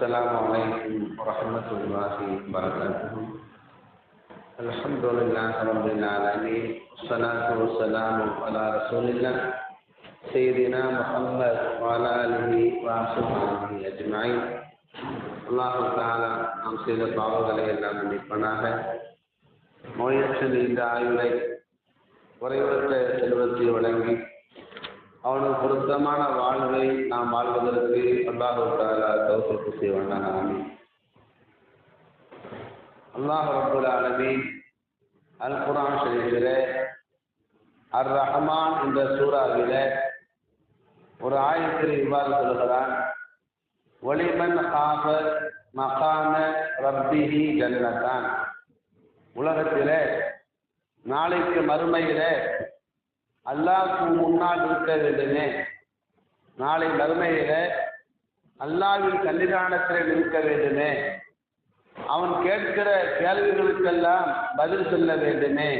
السلام عليكم ورحمة الله وبركاته الحمد لله رب العالمين والصلاة والسلام على رسول الله سيدنا محمد وعلى آله وصحبه أجمعين அல்லாஹு தாலா நாம் செய்த பாவங்களை எல்லாம் மன்னிப்பனாக நோயற்ற நீண்ட ஆயுளை குறைவற்ற செல்வத்தை வழங்கி அவனுக்கு பொருத்தமான வாழ்வை நாம் வாழ்வதற்கு அல்லாஹு தாலா செய்ய செய்வானாக. ஆமீன். அல்லாஹ் ரபுல் அலமி அல் குரான் ஷரீஃபில் அர் ரஹமான் என்ற சூறாவில ஒரு ஆயத்தில் இவ்வாறு சொல்கிறான் ஒளிமன் காப மகான ரப்பிஹி ஜன்னதான் உலகத்தில் நாளைக்கு மறுமையில அல்லாஹ்க்கு முன்னால் இருக்க வேண்டுமே நாளை மறுமையில அல்லாவின் சன்னிதானத்தில் இருக்க வேண்டுமே அவன் கேட்கிற கேள்விகளுக்கெல்லாம் பதில் சொல்ல வேண்டுமே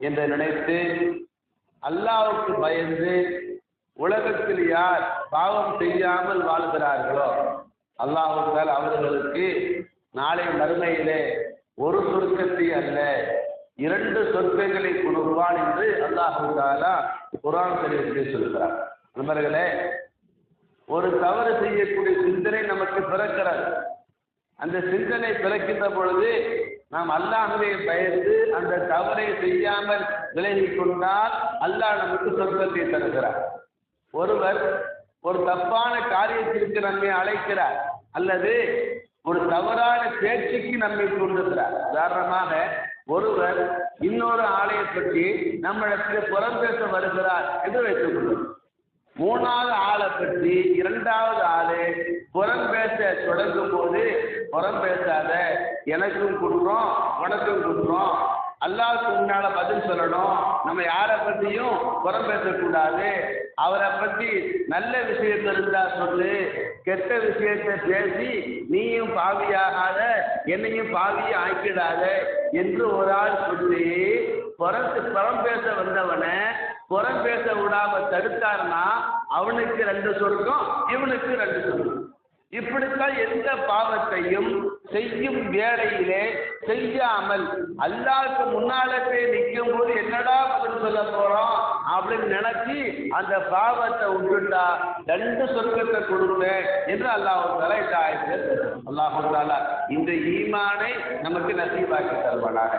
என்று நினைத்து அல்லாவுக்கு பயந்து உலகத்தில் யார் பாவம் செய்யாமல் வாழ்கிறார்களோ அல்லாஹுக்கால் அவர்களுக்கு நாளை மறுமையிலே ஒரு சுருக்கத்தை அல்ல இரண்டு சொர்க்கங்களை கொடுப்பான் என்று அல்லாஹு தாலா குரான் தெரிவித்து சொல்கிறார் நண்பர்களே ஒரு தவறு செய்யக்கூடிய சிந்தனை நமக்கு பிறக்கிறது. அந்த சிந்தனை பிறக்கின்ற பொழுது நாம் அல்லாஹுவை பயந்து அந்த தவறை செய்யாமல் விலகி கொண்டால் அல்லாஹ் நமக்கு சொர்க்கத்தை தருகிறார். ஒருவர் ஒரு தப்பான காரியத்திற்கு நம்மை அழைக்கிறார் அல்லது ஒரு தவறான பேச்சுக்கு நம்மை கொண்டிருக்கிறார் உதாரணமாக ஒருவர் இன்னொரு ஆலையை பற்றி நம்மிடத்தில் புறம் பேச வருகிறார் என்று வைத்துக் கொள்ளும் மூணாவது ஆளை பற்றி இரண்டாவது ஆளு புறம் பேச தொடங்கும் போது புறம் பேசாத எனக்கும் குற்றம் உனக்கும் குற்றம் அல்லாவுக்கு முன்னால பதில் சொல்லணும். நம்ம யாரை பற்றியும் புறம் பேசக்கூடாது. அவரை பற்றி நல்ல விஷயத்த இருந்தா சொல்லு. கெட்ட விஷயத்தை பேசி நீயும் பாவியாகாத என்னையும் பாவியை ஆக்கிடாத என்று ஒரு ஆள் சொல்லி புறத்து புறம் பேச வந்தவனை புறம் பேச விடாம தடுத்தாருன்னா அவனுக்கு ரெண்டு சொர்க்கம் இவனுக்கு ரெண்டு சொர்க்கம். இப்படித்தான் எந்த பாவத்தையும் செய்யும் வேலையிலே செய்யாமல் அல்லாவுக்கு முன்னால போய் நிற்கும் போது என்னடா பதில் சொல்ல போறோம் அப்படின்னு நினைச்சு அந்த பாவத்தை விட்டுட்டா ரெண்டு சொர்க்கத்தை கொடுப்பேன் என்று அல்லாஹ் தலை இந்த அல்லாஹ் அல்லாஹு இந்த ஈமானை நமக்கு நசீவாக்கி தருவானாக.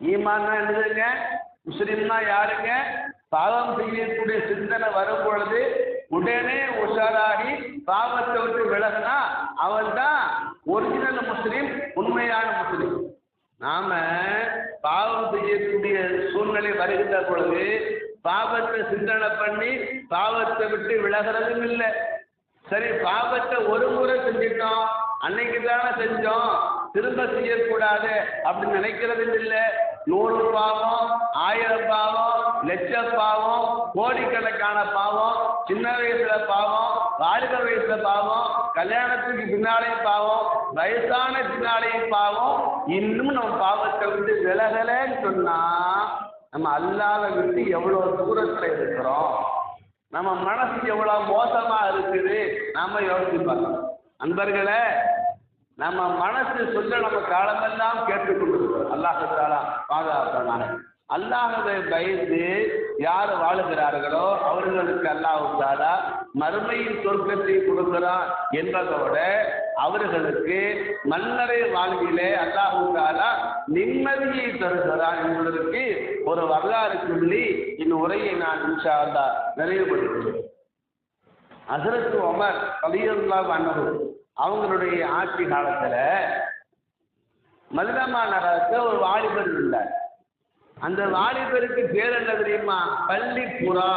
ஈமான் என்னதுங்க? முஸ்லீம்னா யாருங்க? பாவம் செய்யக்கூடிய சிந்தனை வரும் பொழுது உடனே உஷாராகி பாவத்தை விட்டு விலகினா அவன் தான் ஒரிஜினல் முஸ்லீம் உண்மையான முஸ்லீம் நாம பாவம் செய்யக்கூடிய சூழ்நிலை வருகின்ற பொழுது பாவத்தை சிந்தனை பண்ணி பாவத்தை விட்டு விலகிறதும் இல்லை. சரி பாவத்தை ஒரு முறை செஞ்சிட்டோம் அன்னைக்கு தானே செஞ்சோம் திரும்ப செய்யக்கூடாது அப்படின்னு நினைக்கிறதும் இல்லை. நூறு பாவம் ஆயிரம் பாவம் லட்ச பாவம் கோடிக்கணக்கான பாவம் சின்ன வயசுல பாவம் வாலிப வயசுல பாவம் கல்யாணத்துக்கு பின்னாலே பாவம் வயசான பின்னாலே பாவம் இன்னும் நம்ம பாவத்தை விட்டு விலகலன்னு சொன்னா நம்ம அல்லாத விட்டு எவ்வளவு தூரத்துல இருக்கிறோம்? நம்ம மனசு எவ்வளவு மோசமா இருக்குது? நாம யோசிச்சு பார்க்கணும். அன்பர்களே நம்ம மனசு சொல்ல நம்ம காலமெல்லாம் கேட்டுக்கொண்டிருக்கிறோம் அல்லாஹாலா பாதுகாப்பான அல்லாஹவை பயந்து யார் வாழுகிறார்களோ அவர்களுக்கு அல்லாஹாலா மறுமையின் சொர்க்கத்தை கொடுக்கிறான் என்பதோட அவர்களுக்கு மன்னரை வாழ்விலே அல்லாஹாலா நிம்மதியை தருகிறான் என்பதற்கு ஒரு வரலாறு சொல்லி இந்த உரையை நான் இன்ஷா அல்லா நிறைவுபடுத்துகிறேன். அசரத்து ஒமர் கலியுல்லா அண்ணவர் அவங்களுடைய ஆட்சி காலத்தில் மதுரமா நகரத்தில் ஒரு வாலிபர் இருந்தார். அந்த வாலிபருக்கு பேர் என்ன தெரியுமா? பள்ளி புறா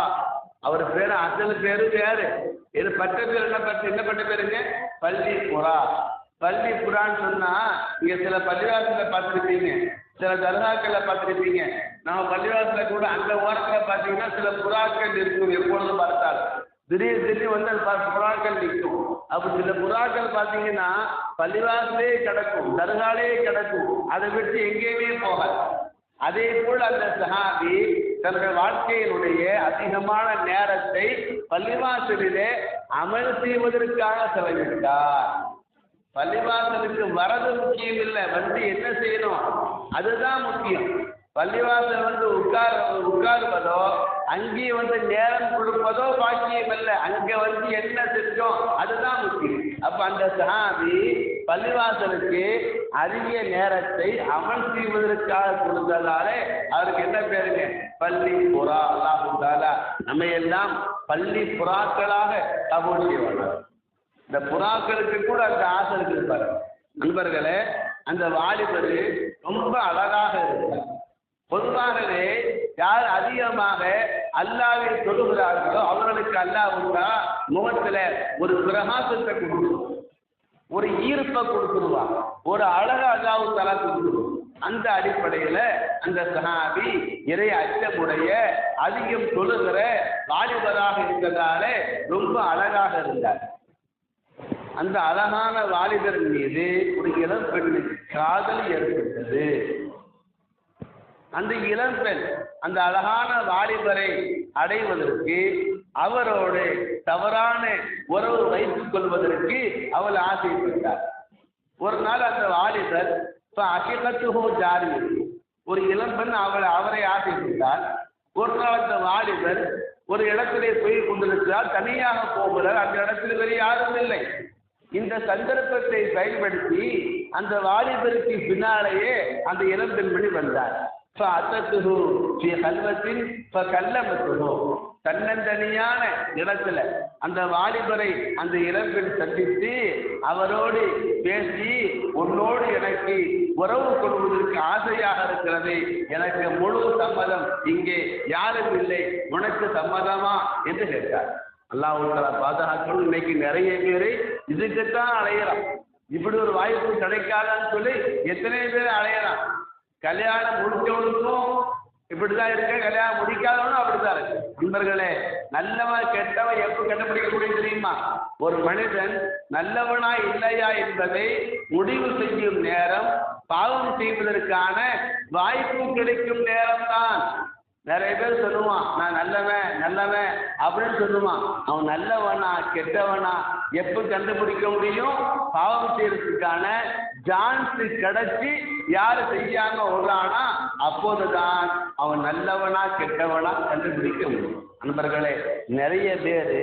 அவர் பேர் அசல் பேரு வேறு. இது பட்ட பேர் என்ன பட்ட என்ன பட்ட பேருங்க? பள்ளி புறா பள்ளி புறான்னு சொன்னா நீங்க சில பள்ளிவாசல பார்த்துருப்பீங்க. சில தர்காக்களை பார்த்துருப்பீங்க. நம்ம பள்ளிவாசல கூட அந்த ஓரத்தில் பார்த்தீங்கன்னா சில புறாக்கள் இருக்கும். எப்பொழுதும் பார்த்தால். திடீர் திடீர் வந்து அது புறாக்கள் நிற்கும். அப்போ சில புறாக்கள் பார்த்தீங்கன்னா பள்ளிவாசலே கிடக்கும் தர்காலே கிடக்கும். அதை விட்டு எங்கேயுமே போகாது. அதே போல் அந்த சஹாபி தன்னுடைய வாழ்க்கையினுடைய அதிகமான நேரத்தை பள்ளிவாசலிலே அமல் செய்வதற்காக செலவிட்டார். பள்ளிவாசலுக்கு வரது முக்கியம் இல்லை. வந்து என்ன செய்யணும்? அதுதான் முக்கியம். பள்ளிவாசல் வந்து உட்கார உட்காருவதோ அங்கே வந்து நேரம் கொடுப்பதோ பாக்கியம் இல்லை அங்கே வந்து என்ன செஞ்சோம் அதுதான் முக்கியம். அப்போ அந்த சாமி பள்ளிவாசலுக்கு அதிக நேரத்தை அமல் செய்வதற்காக கொடுத்ததாலே அவருக்கு என்ன பேருங்க? பள்ளி புறா. அல்லாஹு தாலா நம்ம எல்லாம் பள்ளி புறாக்களாக கபூல் இந்த புறாக்களுக்கு கூட அந்த ஆசை இருக்குது பாருங்க. நண்பர்களே அந்த வாலிபர் ரொம்ப அழகாக இருந்தார் பொதுவாகவே யார் அதிகமாக அல்லாவை தொழுகிறார்களோ அவர்களுக்கு அல்லாவுக்கா முகத்துல ஒரு பிரகாசத்தை கொடுக்கும் ஒரு ஈர்ப்பை கொடுத்துருவான் ஒரு அழக அல்லாவு தலா கொடுத்துருவோம் அந்த அடிப்படையில அந்த சஹாபி இறை அச்சமுடைய அதிகம் தொழுகிற வாலிபராக இருந்ததால ரொம்ப அழகாக இருந்தார். அந்த அழகான வாலிபர் மீது ஒரு இளம் பெண்ணுக்கு காதல் ஏற்பட்டது. அந்த இளம்பெண் அந்த அழகான வாலிபரை அடைவதற்கு அவரோடு தவறான உறவு வைத்துக் கொள்வதற்கு அவள் ஆசைப்பட்டார் ஒரு நாள் அந்த வாலிபர் இப்போ அகிலத்துகோ ஜாரி ஒரு இளம்பெண் அவள் அவரை ஆசைப்பட்டார் ஒரு நாள் அந்த வாலிபர் ஒரு இடத்திலே போய் கொண்டிருக்கிறார். தனியாக போகிறார். அந்த இடத்தில் வேறு யாரும் இல்லை. இந்த சந்தர்ப்பத்தை பயன்படுத்தி அந்த வாலிபருக்கு பின்னாலேயே அந்த இளம்பெண்மணி வந்தார். ஃபஅத்தத்துஹு ஃபி கல்வத்தின் ஃபகல்லமத்துஹு தன்னந்தனியான இடத்துல அந்த வாலிபரை அந்த இளம்பெண் சந்தித்து அவரோடு பேசி உன்னோடு எனக்கு உறவு கொள்வதற்கு ஆசையாக இருக்கிறது. எனக்கு முழு சம்மதம் இங்கே யாரும் இல்லை. உனக்கு சம்மதமா என்று கேட்டார். அல்லாஹ் பாதுகாக்கணும். இன்னைக்கு நிறைய பேர் இதுக்குத்தான் அலையலாம். இப்படி ஒரு வாய்ப்பு கிடைக்காதான்னு சொல்லி எத்தனை பேர் அலையலாம்? கல்யாணம் முடிச்சவனுக்கும் இப்படிதான் இருக்கு கல்யாணம் முடிக்காதவனும் அப்படிதான் இருக்கு. நண்பர்களே நல்லவன் கெட்டவன் எப்ப கண்டுபிடிக்கக்கூடிய தெரியுமா? ஒரு மனிதன் நல்லவனா இல்லையா என்பதை முடிவு செய்யும் நேரம் பாவம் செய்வதற்கான வாய்ப்பு கிடைக்கும் நேரம்தான். நிறைய பேர் சொல்லுவான் நான் நல்லவன் நல்லவன் அப்படின்னு சொல்லுவான் அவன் நல்லவனா கெட்டவனா எப்ப கண்டுபிடிக்க முடியும்? பாவம் செய்யறதுக்கான சான்ஸ் கிடைச்சி யாரு செய்யாம விடுறானா அப்போதுதான் அவன் நல்லவனா கெட்டவனா கண்டுபிடிக்க முடியும். நண்பர்களே நிறைய பேரு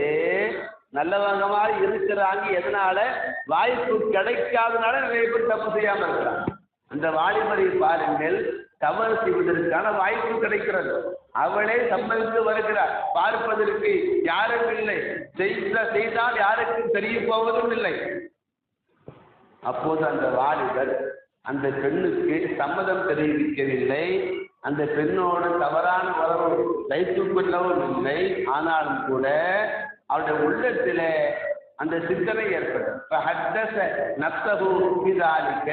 நல்லவங்க மாதிரி இருக்கிறாங்க. எதனால? வாய்ப்பு கிடைக்காதனால நிறைய பேர் தப்பு செய்யாம இருக்கிறாங்க. அந்த வாலிபரை பாருங்கள் தவறு செய்வதற்கான வாய்ப்பு கிடைக்கிறது. அவளே சம்மதித்து வருகிறார் பார்ப்பதற்கு யாரும் இல்லை. செய்த செய்தால் யாருக்கும் தெரிய போவதும் இல்லை. அப்போது அந்த வாலிபர் அந்த பெண்ணுக்கு சம்மதம் தெரிவிக்கவில்லை. அந்த பெண்ணோடு தவறான உறவு வைத்துக் கொள்ளவும் இல்லை. ஆனாலும் கூட அவருடைய உள்ளத்திலே அந்த சிந்தனை ஏற்படும் நப்தகு பிதாலிக்க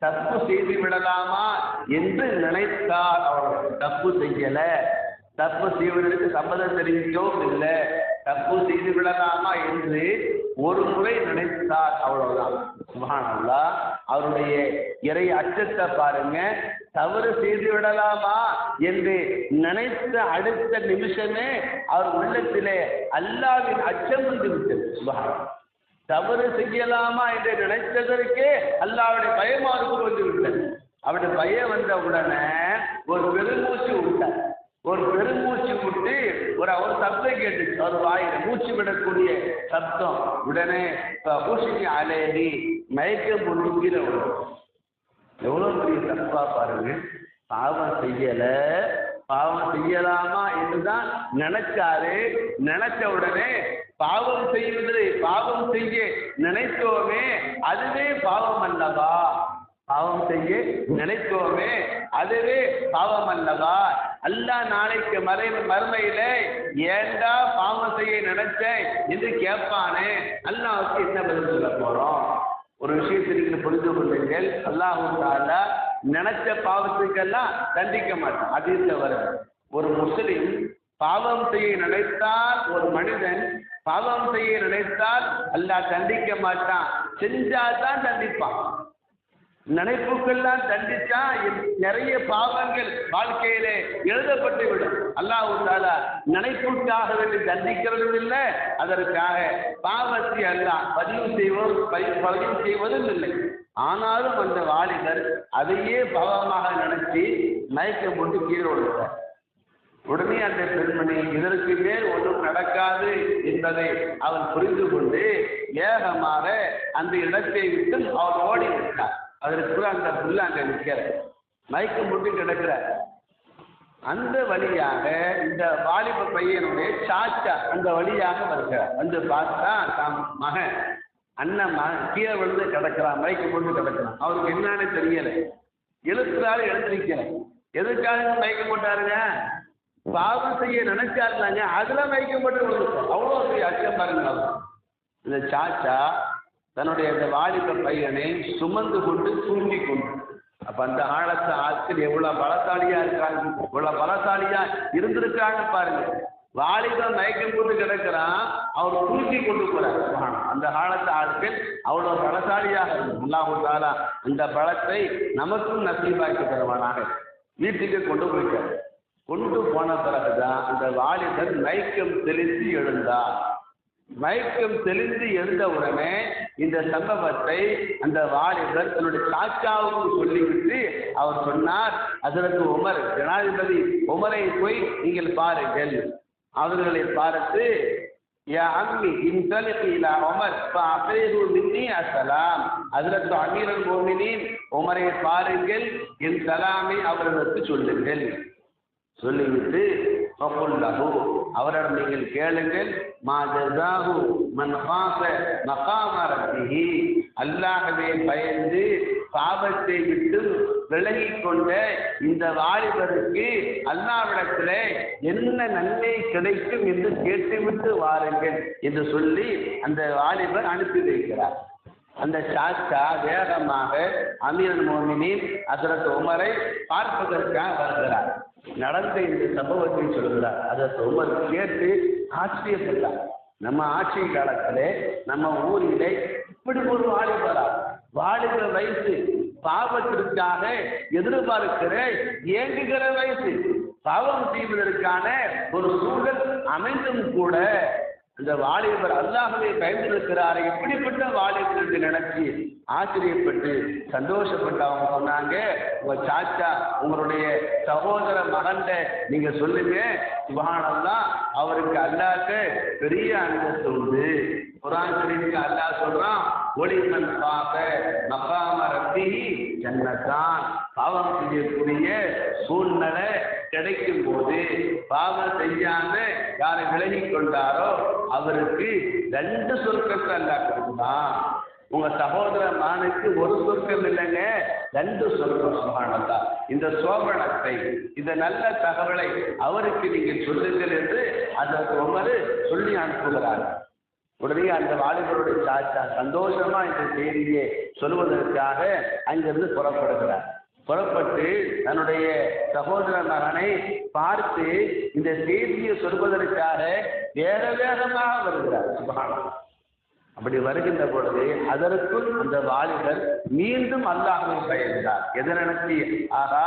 தப்பு செய்து விடலாமா என்று நினைத்தார் அவர்கள். தப்பு செய்யல. தப்பு செய்வதற்கு சம்மதம் தெரிவிக்கவும் இல்லை. தப்பு செய்து விடலாமா என்று ஒரு முறை நினைத்தார் அவ்வளவுதான். சுபானல்லா அவருடைய இறை அச்சத்தை பாருங்க. தவறு செய்து விடலாமா என்று நினைத்த அடுத்த நிமிஷமே அவர் உள்ளத்திலே அல்லாவின் அச்சம் வந்து விட்டது. சுபானம் தவறு செய்யலாமா என்று நினைத்ததற்கு அல்லாவுடைய பயமாருக்கு வந்து விட்டது அவருடைய பயம் வந்த உடனே ஒரு பெருமூச்சு விட்டார். ஒரு பெருமூச்சு விட்டு ஒரு ஒரு சப்தம் கேட்டுச்சு. அவர் வாயில மூச்சு விடக்கூடிய சப்தம். உடனே பூஷணி அலேரி மயக்கம் கொண்டு கீழே விடும் எவ்வளோ பெரிய தப்பா பாருங்க. பாவம் செய்யல. பாவம் செய்யலாமா என்றுதான் நினைச்சாரு. நினைச்ச உடனே பாவம் செய்வது பாவம் செய்ய நினைத்தோமே அதுவே பாவம் அல்லவா பாவம் செய்ய நினைத்தோமே அதுவே பாவம் அல்லவா அல்லா நாளைக்கு மறை மறுமையில ஏண்டா பாவம் செய்ய நினைச்சேன்? என்று கேட்பானே. அல்லாவுக்கு என்ன பதில் சொல்ல போறோம்? ஒரு விஷயத்தை நீங்கள் புரிந்து கொள்ளுங்கள். அல்லாஹால நினைச்ச பாவத்துக்கெல்லாம் தண்டிக்க மாட்டான். அதிர்ல வருது ஒரு முஸ்லிம் பாவம் செய்ய நினைத்தால் ஒரு மனிதன் பாவம் செய்ய நினைத்தால் அல்லாஹ் தண்டிக்க மாட்டான். செஞ்சாதான் தண்டிப்பான். நினைப்புக்கெல்லாம் தண்டிச்சா நிறைய பாவங்கள் வாழ்க்கையிலே எழுதப்பட்டு விடும். அல்லாஹு தாலா நினைப்புக்காக வேண்டி தண்டிக்கிறதும் இல்லை அதற்காக பாவத்தை அல்லாஹ் பதிவு செய்வோம் பதிவு செய்வதும் இல்லை. ஆனாலும் அந்த வாலிபர் அதையே பாவமாக நினைச்சு மயக்கம் போட்டு கீழே விடுகிறார் உடனே அந்த பெண்மணி இதற்கு மேல் ஒன்றும் நடக்காது என்பதை அவன் புரிந்து கொண்டு ஏகமாக அந்த இடத்தை விட்டு அவன் ஓடி விட்டார் அதற்கு அந்த புல் அங்க நிற்கிற மயக்கம் முட்டி கிடக்கிற அந்த வழியாக இந்த வாலிப பையனுடைய சாச்சா அந்த வழியாக வருகிறார். வந்து பார்த்தா தம் மகன் அண்ணன் மகன் கீழே விழுந்து கிடக்கிறான் மயக்கம் போட்டு கிடக்கிறான். அவருக்கு என்னன்னு தெரியல. எழுத்துறாரு எழுந்திருக்கிறேன் எதுக்காக மயக்கம் போட்டாருங்க? பாவம் செய்ய நினைச்சாருந்தாங்க அதுல வைக்கப்பட்டு அவ்வளோ பெரிய அச்சம் பாருங்க இந்த சாச்சா தன்னுடைய அந்த வாலிப பையனை சுமந்து கொண்டு தூங்கி கொண்டு அப்ப அந்த ஆழத்தை ஆட்கள் எவ்வளவு பலசாலியா இருக்காங்க இவ்வளவு பலசாலியா இருந்திருக்காங்க பாருங்க. வாலிபன் மயக்கம் போட்டு கிடக்கிறான் அவர் தூக்கி கொண்டு போறார். அந்த காலத்து ஆட்கள் அவ்வளவு பலசாலியாக இருக்கும் அல்லாஹு அந்த பலத்தை நமக்கும் நசீபாக்கி தருவானாக. வீட்டுக்கு கொண்டு போயிட்டார். கொண்டு போன பிறகுதான் அந்த வாலிபன் மயக்கம் தெளிந்து எழுந்தார் மயக்கம் தெளிந்து எழுந்த உடனே இந்த சம்பவத்தை அந்த வாலிபர் தன்னுடைய சாச்சாவுக்கு சொல்லிவிட்டு அவர் சொன்னார் அதற்கு உமர் ஜனாதிபதி உமரை போய் நீங்கள் பாருங்கள். அவர்களை பார்த்து யா உமரை பாருங்கள். என் சலாமை அவர்களுக்கு சொல்லுங்கள். சொல்லிவிட்டு ஃபகுல்லஹு அவரிடம் நீங்கள் கேளுங்கள் மா ஜஸாஹு மன் காஃப மகாம ரப்பிஹி. அல்லாஹ்வை பயந்து பாவத்தை விட்டு விலகி கொண்ட இந்த வாலிபருக்கு அல்லாவிடத்தில் என்ன நன்மை கிடைக்கும் என்று கேட்டுவிட்டு வாருங்கள் என்று சொல்லி அந்த வாலிபர் அனுப்பி வைக்கிறார். அந்த சாச்சா வேகமாக அமீரன் மோமினின் ஹசரத் உமரை பார்ப்பதற்காக வருகிறார். நடந்த இந்த சம்பவத்தை சொல்கிறார். அதை ரொம்ப கேட்டு ஆச்சரியப்பட்டார். நம்ம ஆட்சி காலத்தில் நம்ம ஊரிலே இப்படி ஒரு வாலிபரா வாலிப வயசு பாவத்திற்காக எதிர்பார்க்கிற ஏங்குகிற வயசு பாவம் செய்வதற்கான ஒரு சூழல் அமைந்தும் கூட அந்த வாலிபர் அல்லாஹவை பயந்திருக்கிறார் எப்படிப்பட்ட வாலிபர் என்று நினைச்சு ஆச்சரியப்பட்டு சந்தோஷப்பட்டு அவங்க சொன்னாங்க உங்க சாச்சா உங்களுடைய சகோதர மகன்ட நீங்க சொல்லுங்க. சுபஹானல்லாஹ் அவருக்கு அல்லாஹ்க்கு பெரிய அந்தஸ்து உண்டு. குரான் ஷரீஃப்ல அல்லாஹ் சொல்றான் ஒளிமன் பாப மகாம ரத்தி ஜன்னத்தான். பாவம் செய்யக்கூடிய சூழ்நிலை கிடைக்கும் போது பாவம் செய்யாம யாரை விலகி கொண்டாரோ அவருக்கு ரெண்டு சொர்க்கத்தை அல்லாஹ் கொடுத்தான். உங்க சகோதர மானுக்கு ஒரு சொர்க்கம் இல்லைங்க ரெண்டு சொர்க்கம் சுகானந்தா இந்த சோபனத்தை இந்த நல்ல தகவலை அவருக்கு நீங்கள் சொல்லுங்கள் என்று அதற்கு உமர் சொல்லி அனுப்புகிறார். உடனே அந்த வாலிபருடைய சாச்சா சந்தோஷமா இந்த செய்தியை சொல்வதற்காக அங்கிருந்து புறப்படுகிறார். புறப்பட்டு தன்னுடைய சகோதர மகனை பார்த்து இந்த செய்தியை சொல்வதற்காக வேற வேகமாக வருகிறார். சுபகானம் அப்படி வருகின்ற பொழுது அதற்குள் அந்த வாலிபர் மீண்டும் அல்லாஹ்வை பயந்தார் எதை நினைச்சி? ஆகா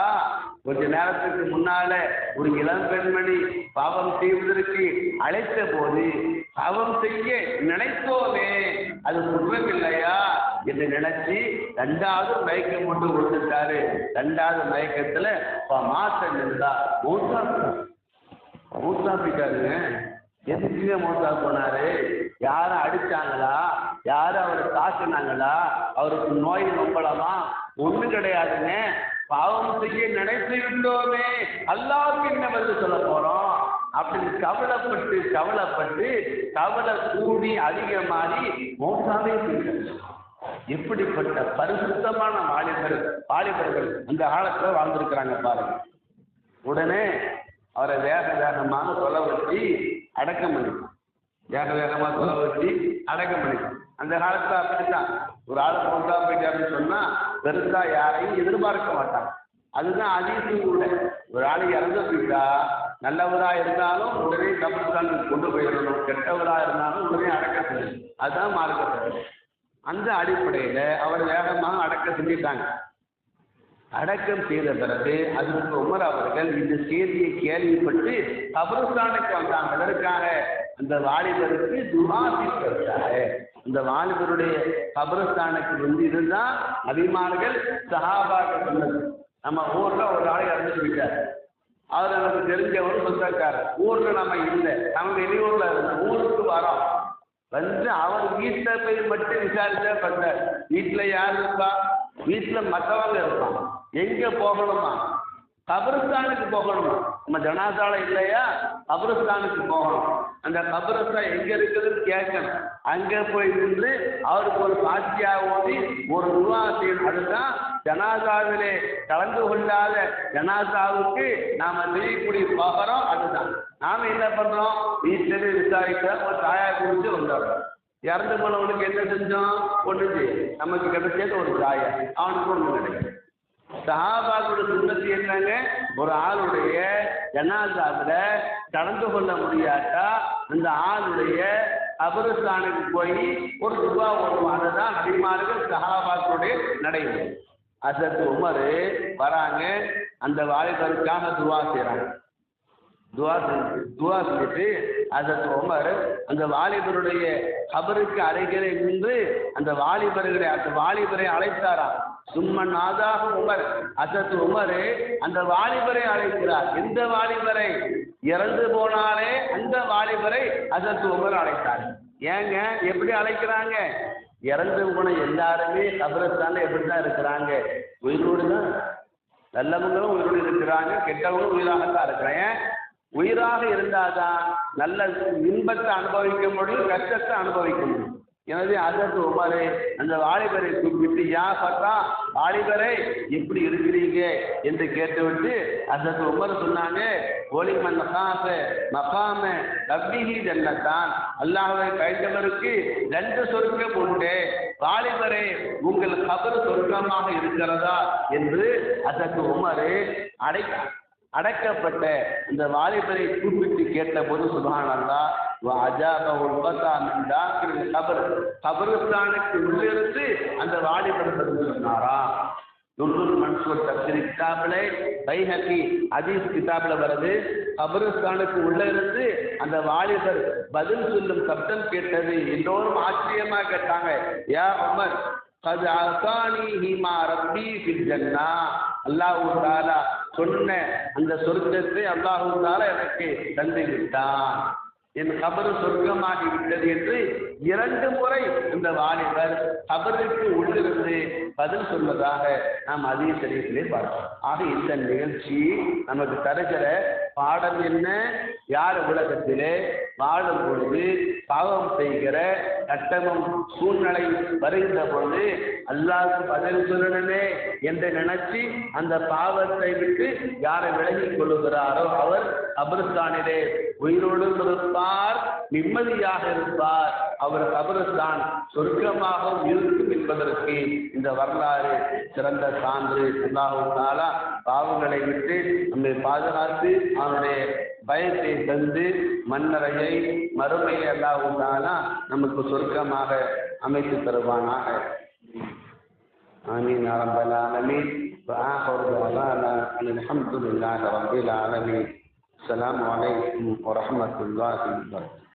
கொஞ்ச நேரத்துக்கு முன்னால ஒரு இளம் பெண்மணி பாவம் செய்வதற்கு அழைத்த போது பாவம் செய்ய நினைத்தோமே அது குற்றம் இல்லையா என்று நினைச்சு ரெண்டாவது மயக்கம் கொண்டு கொடுத்துட்டாரு. ரெண்டாவது மயக்கத்துல மாசம் இருந்தா மூத்தா மூத்தா போயிட்டாருங்க எதுக்குங்க மோசா போனாரு யாரும் அடிச்சாங்களா? யாரும் அவரை தாக்குனாங்களா? அவருக்கு நோய் நம்பலாமா? ஒன்றும் கிடையாதுங்க பாவம் செய்ய நினைத்து விட்டோமே அல்லாவுக்கு என்ன பதில் சொல்ல போறோம்? அப்படின்னு கவலைப்பட்டு கவலைப்பட்டு கவலை கூடி அதிகமாகி மோசாவே எப்படிப்பட்ட பரிசுத்தமான வாலிபர் வாலிபர்கள் அந்த காலத்துல வாழ்ந்திருக்கிறாங்க பாருங்க. உடனே அவரை வேக வேகமாக சொல்ல வச்சு அடக்கம் பண்ணிட்டான் வேக வேகமா சொல்ல வச்சு அடக்கம் பண்ணிட்டான் அந்த காலத்துல அப்படித்தான். ஒரு ஆள் பொருளா போயிட்டாருன்னு சொன்னா பெருசா யாரையும் எதிர்பார்க்க மாட்டாங்க. அதுதான் அதிகம் கூட. ஒரு ஆள் இறந்து போயிட்டா நல்லவராக இருந்தாலும் உடனே கபர்ஸ்தானுக்கு கொண்டு போயிடணும். கெட்டவராக இருந்தாலும் உடனே அடக்க செய்யணும். அதுதான் மார்க்கப்பட்டது அந்த அடிப்படையில் அவர் வேகமாக அடக்க செஞ்சிட்டாங்க. அடக்கம் செய்த பிறகு அதற்கு உமர் அவர்கள் இந்த செய்தியை கேள்விப்பட்டு கபரஸ்தானுக்கு வந்தாங்க அதற்காக அந்த வாலிபருக்கு துவா அந்த வாலிபருடைய கபரஸ்தானுக்கு வந்து இதுதான் அபிமான்கள் சஹாபாக சொன்னது. நம்ம ஊர்ல ஒரு ஆள் இறந்து போயிட்டார். அவர் நமக்கு தெரிஞ்சவர் சொந்தக்காரர். ஊர்ல நம்ம இல்லை. நம்ம வெளியூர்ல இருந்தோம் ஊருக்கு வரோம். வந்து அவர் வீட்டில் போய் மட்டும் விசாரிச்சா பண்ணார். வீட்டில் யார் இருப்பா வீட்டில் மற்றவங்க இருப்பான் எங்கே போகணுமா? கபரஸ்தானுக்கு போகணுமா? நம்ம ஜனாதால இல்லையா? கபரஸ்தானுக்கு போகணும். அந்த கபரஸ்தான் எங்க இருக்குதுன்னு கேட்கணும். அங்கே போய் நின்று அவருக்கு ஒரு பாத்தியா ஓடி ஒரு துவா செய்யணும் அதுதான் ஜனாதாவிலே கலந்து கொள்ளாத ஜனாதாவுக்கு நாம செய்யக்கூடிய போகிறோம் அதுதான். நாம என்ன பண்றோம்? வீட்டிலே விசாரிக்க ஒரு தாயா குறித்து வந்துடுறோம். இறந்து போனவனுக்கு என்ன செஞ்சோம்? ஒன்றுச்சு நமக்கு கிடைச்சது ஒரு தாயா. அவனுக்கு ஒன்று கிடைக்கும். சஹாபாக்களோட சுண்ணத்து என்னங்க? ஒரு ஆளுடைய ஜனாதாவில் கலந்து கொள்ள முடியாட்டா அந்த ஆளுடைய கபரஸ்தானுக்கு போய் ஒரு துவா ஓடுவோம் அதுதான் நபிமார்கள் சஹாபாக்களுடைய நடைமுறை. அசத்து உமர் வராங்க. அந்த வாலிபருக்காக துவா செய்கிறாங்க துவா செஞ்சு துவா செஞ்சுட்டு அதற்கு உமர் அந்த வாலிபருடைய கபருக்கு அருகிலே நின்று அந்த வாலிபர்களை அந்த வாலிபரை அழைத்தாராம் சும்மன் ஆதாக உமர். அசத்து உமர் அந்த வாலிபரை அழைக்கிறார். எந்த வாலிபரை? இறந்து போனாலே அந்த வாலிபரை அசத்து உமர் அழைத்தார். ஏங்க எப்படி அழைக்கிறாங்க? இறந்து போன எல்லாருமே கபரஸ்தான்ல எப்படி தான் இருக்கிறாங்க? உயிரோடு தான். நல்லவங்களும் உயிரோடு இருக்கிறாங்க கெட்டவங்களும் உயிராகத்தான் இருக்கிறேன் உயிராக இருந்தாதான் நல்ல இன்பத்தை அனுபவிக்க முடியும் கஷ்டத்தை அனுபவிக்க முடியும். எனவே அதற்கு உமரே அந்த வாலிபரை கூப்பிட்டு யா பார்த்தா வாலிபரை எப்படி இருக்கிறீங்க? என்று கேட்டுவிட்டு அதற்கு உமர் சொன்னாங்க ஒளிமன் மகாம மகாம ரப்பிஹி ஜன்னத்தான். அல்லாஹை கைந்தவருக்கு ரெண்டு சொர்க்கம் உண்டு. வாலிபரே உங்கள் கபர் சொர்க்கமாக இருக்கிறதா? என்று அதற்கு உமரே அடைக்க அடக்கப்பட்ட இந்த வாலிபரை கூப்பிட்டு கேட்டபோது சுபான் அல்லா கபர். கபருஸ்தானுக்கு உள்ளிருந்து அந்த வாலிபர் பதில் சொன்னாரா? நுண்ணூர் மன்சூர் தப்சரி கிதாபில் பைஹக்கி அதீஸ் கிதாபில் வருது. கபருஸ்தானுக்கு உள்ளே இருந்து அந்த வாலிபர் பதில் சொல்லும் சப்தம் கேட்டது எல்லோரும் ஆச்சரியமா கேட்டாங்க. யா உமர் கது அசானி ஹீமா ரப்பி ஃபில் ஜன்னா. அல்லாஹு தாலா சொன்ன அந்த சொர்க்கத்தை அல்லாஹு தாலா எனக்கு தந்து விட்டான் என் கபரு சொர்க்கமாகி விட்டது என்று இரண்டு முறை இந்த வாலிபர் கபருக்கு உள்ளிருந்து பதில் சொல்வதாக நாம் அதிக சரீரத்திலே பார்க்கிறோம். ஆக இந்த நிகழ்ச்சி நமக்கு தருகிற பாடம் என்ன? யார் உலகத்திலே வாழும் பொழுது பாவம் செய்கிற கட்டமும் சூழ்நிலை வருகின்ற பொழுது அல்லாஹ்வுக்கு பதில் சொல்லணுமே என்று நினைச்சு அந்த பாவத்தை விட்டு யாரை விலகிக் கொள்ளுகிறாரோ அவர் கபருஸ்தானிலே உயிரோடு இருப்பார் நிம்மதியாக இருப்பார். அவர் கபருஸ்தான் சொர்க்கமாகவும் இருக்கும் என்பதற்கு இந்த வரலாறு சிறந்த சான்று. அல்லாஹு பாவங்களை விட்டு நம்மை பாதுகாத்து அவனுடைய பயத்தை தந்து மன்னரையை மறுமையை அல்லாஹு தாலா நமக்கு சொர்க்கமாக அமைத்து தருவானாக آمين يا رب العالمين وآخر دعوانا أن الحمد لله رب العالمين السلام عليكم ورحمة الله وبركاته